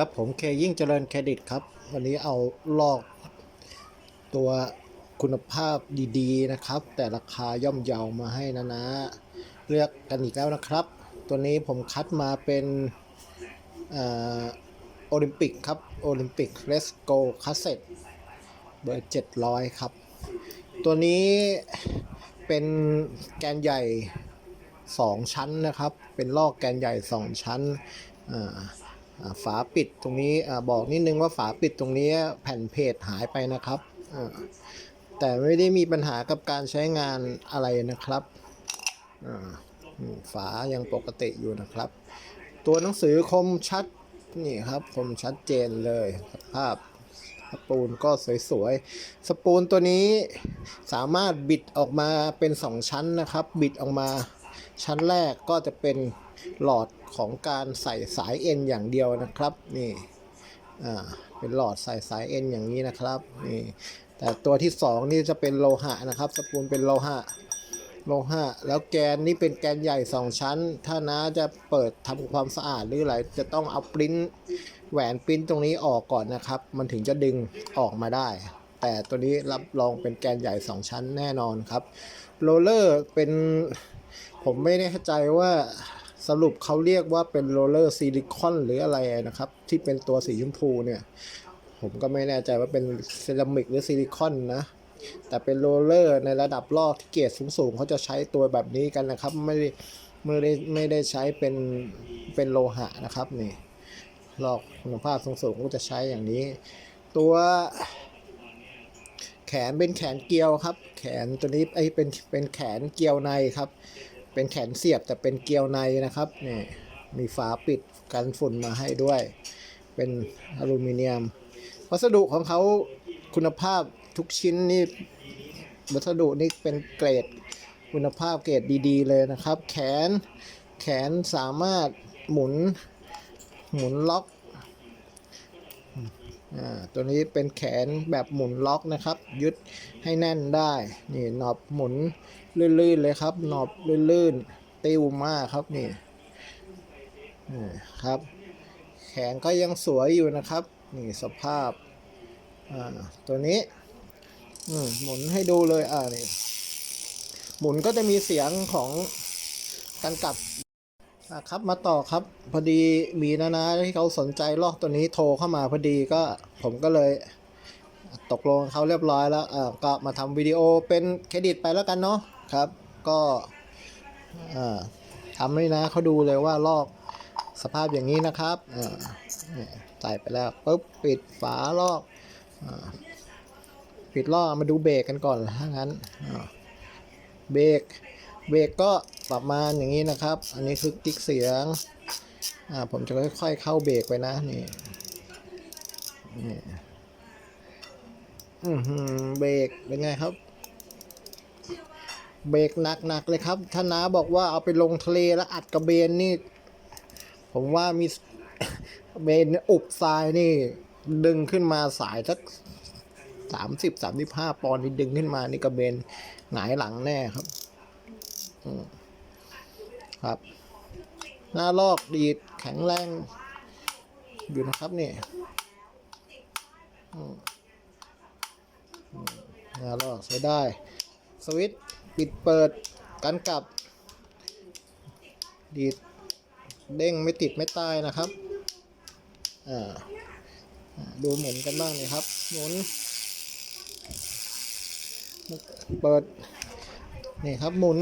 ครับผมเคยิ่งเจริญเครดิตครับ วันนี้เอาลอกตัวคุณภาพดีๆนะครับ แต่ราคาย่อมเยามาให้นะนะ เลือกกันอีกแล้วนะครับ ตัวนี้ผมคัดมาเป็นโอลิมปิกครับโอลิมปิกเรสโกคาสเซ็ตเบอร์700 ครับ ตัวนี้เป็นแกนใหญ่ 2 ชั้นนะครับ เป็นลอกแกนใหญ่ 2 ชั้นอ่า ฝาปิดตรงนี้บอกนิดนึงว่าฝาปิดตรงนี้แผ่นเพจหายไปนะครับแต่ไม่ได้มีปัญหากับการใช้งานอะไรนะครับฝายังปกติอยู่นะครับ ตัวหนังสือคมชัดนี่ครับคมชัดเจนเลยสภาพสปูนก็สวยๆ สปูนตัวนี้สามารถบิดออกมาเป็น 2 ชั้นนะครับ บิดออกมา ชั้นแรกก็จะเป็นหลอดของการใส่สายเอ็นอย่างเดียวนะครับนี่อ่าเป็นหลอดใส่สายเอ็นอย่างนี้นะครับนี่แต่ตัวที่สองนี่จะเป็นโลหะนะครับสปูนเป็นโลหะโลหะแล้วแกนนี่เป็นแกนใหญ่ 2 ชั้น ถ้าน้าจะเปิดทำความสะอาดหรืออะไรจะต้องเอาปริ้นแหวนปริ้นตรงนี้ออกก่อนนะครับ มันถึงจะดึงออกมาได้ แต่ตัวนี้รับรองเป็นแกนใหญ่ 2 ชั้นแน่นอนครับโรลเลอร์เป็น ผมไม่แน่ใจว่าสรุปเขาเรียกว่าเป็นโรลเลอร์ซิลิคอนหรืออะไรนะครับ ที่เป็นตัวสีชมพูเนี่ย ผมก็ไม่แน่ใจว่าเป็นเซรามิกหรือซิลิคอนนะ แต่เป็นโรลเลอร์ในระดับลอกที่เกรดสูงๆเขาจะใช้ตัวแบบนี้กันนะครับ ไม่ได้ไม่ได้ไม่ได้ใช้เป็นเป็นโลหะนะครับนี่ลอกคุณภาพสูงๆก็จะใช้อย่างนี้ ตัว แขนเป็นแขนเกลียวครับ แขนตัวนี้ไอ้เป็นเป็นแขนเกลียวในครับ เป็นแขนเสียบแต่เป็นเกลียวในนะครับนี่มีฝาปิดกันฝุ่นมาให้ด้วย เป็นอลูมิเนียม วัสดุของเขาคุณภาพทุกชิ้นนี่วัสดุนี่เป็นเกรดคุณภาพเกรดดี ๆ เลยนะครับ แขนแขนสามารถหมุนหมุนล็อก ตัวนี้เป็นแขนแบบหมุนล็อกนะครับ ยึดให้แน่นได้ นี่หนอบหมุนลื่นๆเลยครับ หนอบลื่นๆติ้วมากครับนี่ครับ แขนก็ยังสวยอยู่นะครับ นี่สภาพาตัวนี้หมุนให้ดูเลยอ่านี่หมุนก็จะมีเสียงของการกลับ อะครับมาต่อครับพอดีมีนะนะที่เขาสนใจลอกตัวนี้โทรเข้ามาพอดีก็ผมก็เลยตกลงเขาเรียบร้อยแล้วอ่าก็มาทำวิดีโอเป็นเครดิตไปแล้วกันเนาะครับ ก็อ่าทำให้นะเขาดูเลยว่าลอกสภาพอย่างนี้นะครับอ่ายใส่ไปแล้วปุ๊บปิดฝาลอกอาปิดลอกมาดูเบรกกันก่อนถ้างั้นเบรกเบรกก็ ประมาณอย่างนี้นะครับ อันนี้คือติ๊กเสียง อ่า ผมจะค่อยๆเข้าเบรกไปนะ นี่ นี่ อือหือเบรกเป็นไงครับ เบรกหนักๆเลยครับ ถ้าน้าบอกว่าเอาไปลงทะเลแล้วอัดกระเบนนี่ ผมว่ามีเบนอุบทรายนี่ ดึงขึ้นมาสายสักสามสิบสามสิบห้าปอนด์นี่ดึงขึ้นมานี่กระเบนหงายหลังแน่ครับ อืม ครับ หน้าลอกดีดแข็งแรง อยู่นะครับนี่หน้าลอกใช้ได้ สวิตปิดเปิดกันกลับ ดีดเด้งไม่ติดไม่ตายนะครับดูหมุนกันบ้างนี่ครับ หมุน เปิด นี่ครับหมุน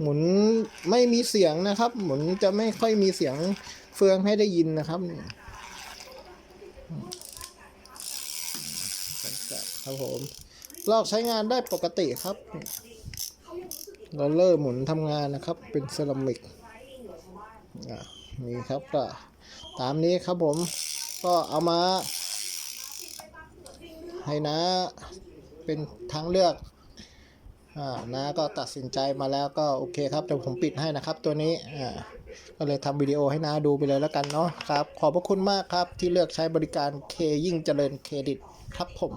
หมุนไม่มีเสียงนะครับ หมุนจะไม่ค่อยมีเสียงเฟืองให้ได้ยินนะครับครับผมลอกใช้งานได้ปกติครับเราเริ่มหมุนทำงานนะครับ เป็นเซรามิกอะนี่ครับก็ตามนี้ครับผมก็เอามาให้นะเป็นทางเลือก อ่านะก็ตัดสินใจมาแล้วก็โอเคครับเดี๋ยวผมปิดให้นะครับตัวนี้อ่าก็เลยทำวิดีโอให้นาดูไปเลยแล้วกันเนาะครับ ขอบพระคุณมากครับที่เลือกใช้บริการเคยิ่งเจริญเครดิตครับผม